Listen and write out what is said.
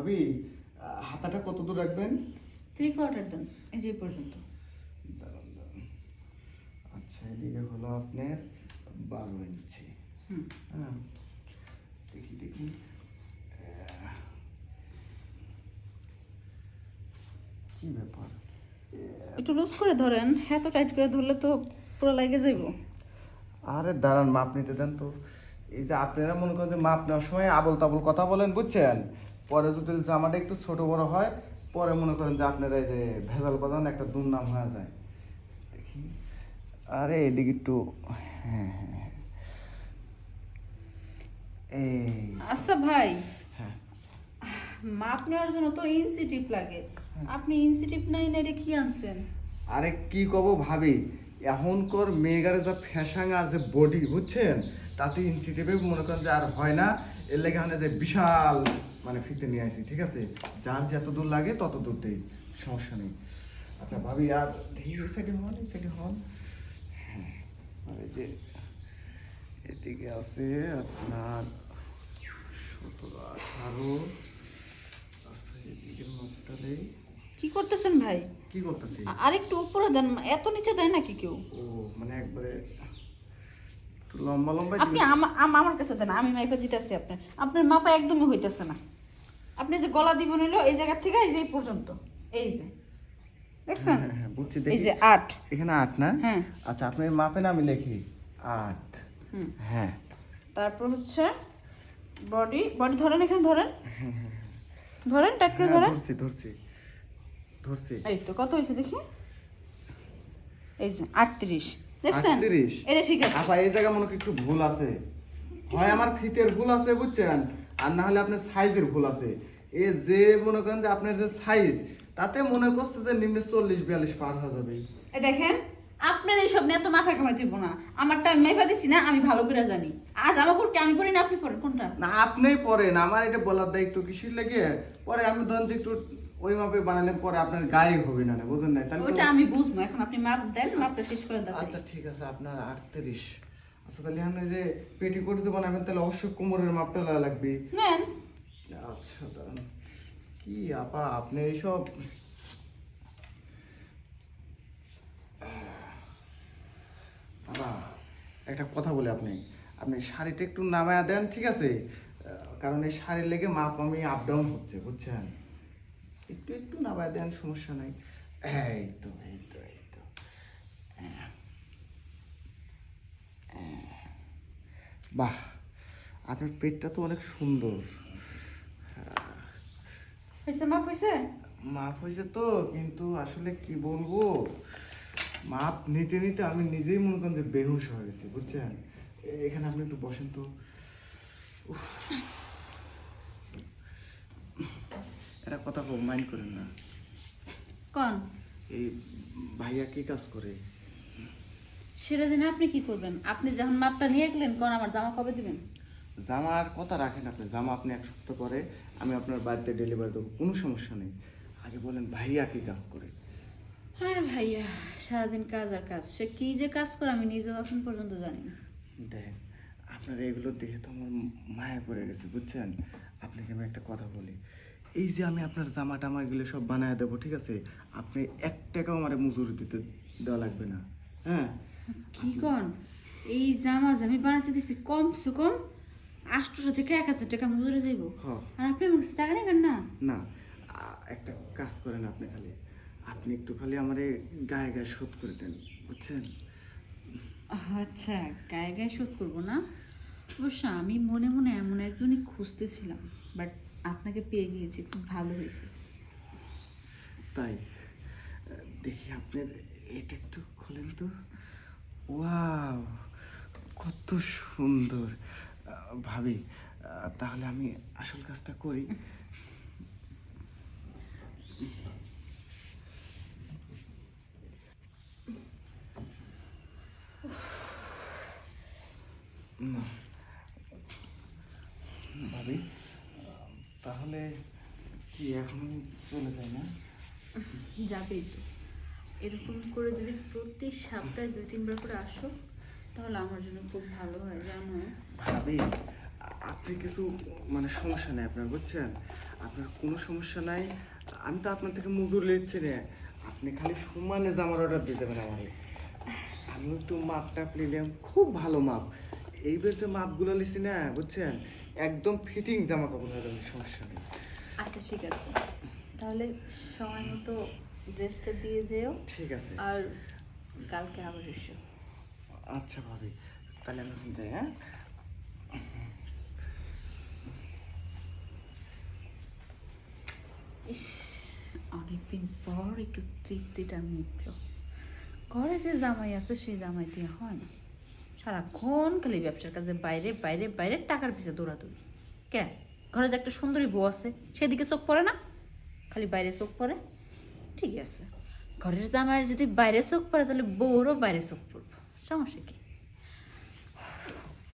ভাবি হাতাটা কত দূর রাখবেন? থ্রি কোয়ার্টার দেন এই যে পর্যন্ত। দাঁড়ান, দাঁড়ান। আচ্ছা এদিকে হলো আপনার বারো ইঞ্চি। হুম। হ্যাঁ দেখি দেখি। কি ব্যাপার? একটু লুজ করে ধরেন এত টাইট করে ধরলে তো পুরো লাগে যাইব। আরে দাঁড়ান মাপ নিতে দেন তো। এই যে আপনারা মনে করেন যে মাপ নেওয়ার সময় আবল তাবল কথা বলেন বুঝছেন? পরে যদি জামাটা একটু ছোট বড় হয় পরে মনে করেন যে আপনারা এই যে ভেজাল বাদান একটা দুর্নাম হয়ে যায়। দেখি। আরে এদিকে একটু হ্যাঁ হ্যাঁ হ্যাঁ। এই। আচ্ছা ভাই হ্যাঁ। মাপ নেওয়ার জন্য তো ইঞ্চি টিপ লাগে আপনি ইঞ্চি টিপ নাই না এটা কি আনছেন? আরে কি কব ভাবি? এখনকার মেয়েগারে যা ফ্যাশন আর যে বডি বুঝছেন? তাতে ইঞ্চি টেপে মনে করেন যে আর হয় না। এর লেগে এখানে যে বিশাল মানে ফিতে নিয়ে আসি ঠিক আছে? যার যত দূর লাগে তত দূর দেই সমস্যা নেই। আচ্ছা ভাবি আর এই সাইডে হন এই সাইডে হন। হ্যাঁ যে এদিকে আছে আপনার সতেরো আঠারো। কি করতেছেন ভাই? কি করতেছি? আরেকটু উপরে দেন এত নিচে দেয় নাকি কেউ? ও মানে একবারে একটু লম্বা লম্বা আপনি আমা- আম- আমার কাছে দেন আমি মাইপা দিতেছি আপনার। আপনার মাপা একদমই হইতেছে না। আপনি যে গলা দিব নিল এই জায়গা থেকে এই যে এই পর্যন্ত। এই যে। দেখছেন? হ্যাঁ, হ্যাঁ, বুঝছি এই যে আট। এখানে আট না? হ্যাঁ। আচ্ছা আপনি মাপেন আমি লিখি। আট। হ্যাঁ। তারপর হচ্ছে বডি বডি ধরেন এখানে ধরেন। ধরেন টাইট করে হ্যাঁ, ধরেন। ধরছি ধরছি। ধরছি। এই তো কত হয়েছে দেখি? এই যে আটত্রিশ। দেখছেন? এটা ঠিক আছে। আপা এই জায়গা মনে একটু ভুল আছে। হয় আমার ফিতের ভুল আছে বুঝছেন? আর না হলে আপনার সাইজের ভুল আছে। এ যে মনে করেন যে আপনার যে সাইজ তাতে মনে করছে যে নিম্নে চল্লিশ বিয়াল্লিশ পার হয়ে যাবে। দেখেন আপনার এইসব নিয়ে এত মাথা কামাই দিব না। আমারটা আমি মেপা দিছি না আমি ভালো করে জানি। আজ আমার করতে আমি করি না আপনি করেন কোনটা? না আপনিই পড়েন আমার এটা বলার দায়িত্ব কিসের লেগে? পরে আমি ধরেন যে একটু ওই মাপে বানালে পরে আপনার গায়ে হবে না বুঝেন না তাহলে ওইটা আমি বুঝব এখন আপনি মাপ দেন মাপটা শেষ করে দেন আচ্ছা ঠিক আছে আপনার আটত্রিশ। আচ্ছা তাহলে আপনি যে পেটি করে যে বানাবেন তাহলে অবশ্যই কোমরের মাপটা লাগা লাগবে। নেন। আচ্ছা কি আপা আপনি এইসব একটা কথা বলে আপনি। আপনি শাড়িটা একটু নামায়া দেন ঠিক আছে? কারণ এই শাড়ির লেগে মাপ আমি আপ ডাউন হচ্ছে বুঝছেন? একটু একটু নামায়া দেন সমস্যা নাই। এই তো এই তো এই তো। হ্যাঁ। হ্যাঁ। বাহ! আপনার পেটটা তো অনেক সুন্দর। মাপ হয়েছে? মাপ হয়েছে তো কিন্তু আসলে কি বলব? মাপ নিতে নিতে আমি নিজেই মনে করেন যে বেহুশ হয়ে গেছি বুঝছেন? এখানে আপনি একটু বসেন তো। একটা কথা খুব মাইন্ড করেন না। কন? এই ভাইয়া কি কাজ করে? সেটা জেনে আপনি কি করবেন। আপনি যখন মাপটা নিয়ে গেলেন কোন আমার জামা কবে দিবেন? জামার কথা রাখেন আপনি জামা আপনি এক সপ্তাহ পরে আমি আপনার বাড়িতে ডেলিভারি দেবো কোনো সমস্যা নেই। আগে বলেন ভাইয়া কি কাজ করে? আরে ভাইয়া সারাদিন কাজ আর কাজ। সে কি যে কাজ করে আমি নিজেও এখন পর্যন্ত জানি না। দেখেন আপনার এগুলো দেখে তো আমার মায়া পড়ে গেছে বুঝছেন? আপনাকে আমি একটা কথা বলি। এই যে আমি আপনার জামা টামা এগুলো সব বানায় দেবো ঠিক আছে? আপনি এক টাকাও আমার মজুরি দিতে দেওয়া লাগবে না হ্যাঁ? কি কন? এই জামা আমি বানাতে দিছি কমসে কম আটশোশো থেকে এক হাজার টাকা মজুরি যাইব। আর আপনি আমার টাকা নেবেন না? না একটা কাজ করেন আপনি খালি। আপনি একটু খালি আমারে গায়ে গায়ে শোধ করে দেন বুঝছেন? আচ্ছা গায়ে গায়ে শোধ করব না। অবশ্য আমি মনে মনে এমন একজনই খুঁজতেছিলাম বাট আপনাকে পেয়ে গিয়েছি খুব ভালো হয়েছে। তাই দেখি আপনার এটা একটু খোলেন তো। ওয়াও কত সুন্দর। ভাবি তাহলে আমি আসল কাজটা করি। ভাবি তাহলে কি এখন চলে যায় না? যাবেই তো। এরকম করে যদি প্রতি সপ্তাহে দুই তিনবার করে আসো তাহলে আমার জন্য খুব ভালো হয় জানো? ভাবি আপনি কিছু মানে সমস্যা নেই আপনার বুঝছেন? আপনার কোনো সমস্যা নাই। আমি তো আপনার থেকে মজুর লিখছি রে। আপনি খালি সমানে জামার অর্ডার দিয়ে দেবেন আমারে আমি একটু মাপ টাপ নিলাম। খুব ভালো মাপ। এইবার যে মাপগুলো লিখছি না বুঝছেন? একদম ফিটিং জামা কাপড় হয়ে যাবে সমস্যা নেই। আচ্ছা ঠিক আছে। তাহলে সময় মতো ড্রেসটা দিয়ে যেও। ঠিক আছে। আর কালকে আবার এসো। আচ্ছা ভাবি। তাহলে আমি এখন যাই হ্যাঁ? ইস অনেকদিন পর একটু তৃপ্তিটা মিটল। ঘরে যে জামাই আছে সেই জামাই দিয়ে হয় না। সারাক্ষণ খালি ব্যবসার কাজে বাইরে বাইরে বাইরে টাকার পিছে দৌড়াদৌড়ি। কেন ঘরে যে একটা সুন্দরী বউ আছে, সেদিকে চোখ পড়ে না? খালি বাইরে চোখ পড়ে? ঠিক আছে। ঘরের জামাইয়ের যদি বাইরে চোখ পড়ে, তাহলে বউরও বাইরে চোখ পড়ব। সমস্যা কি?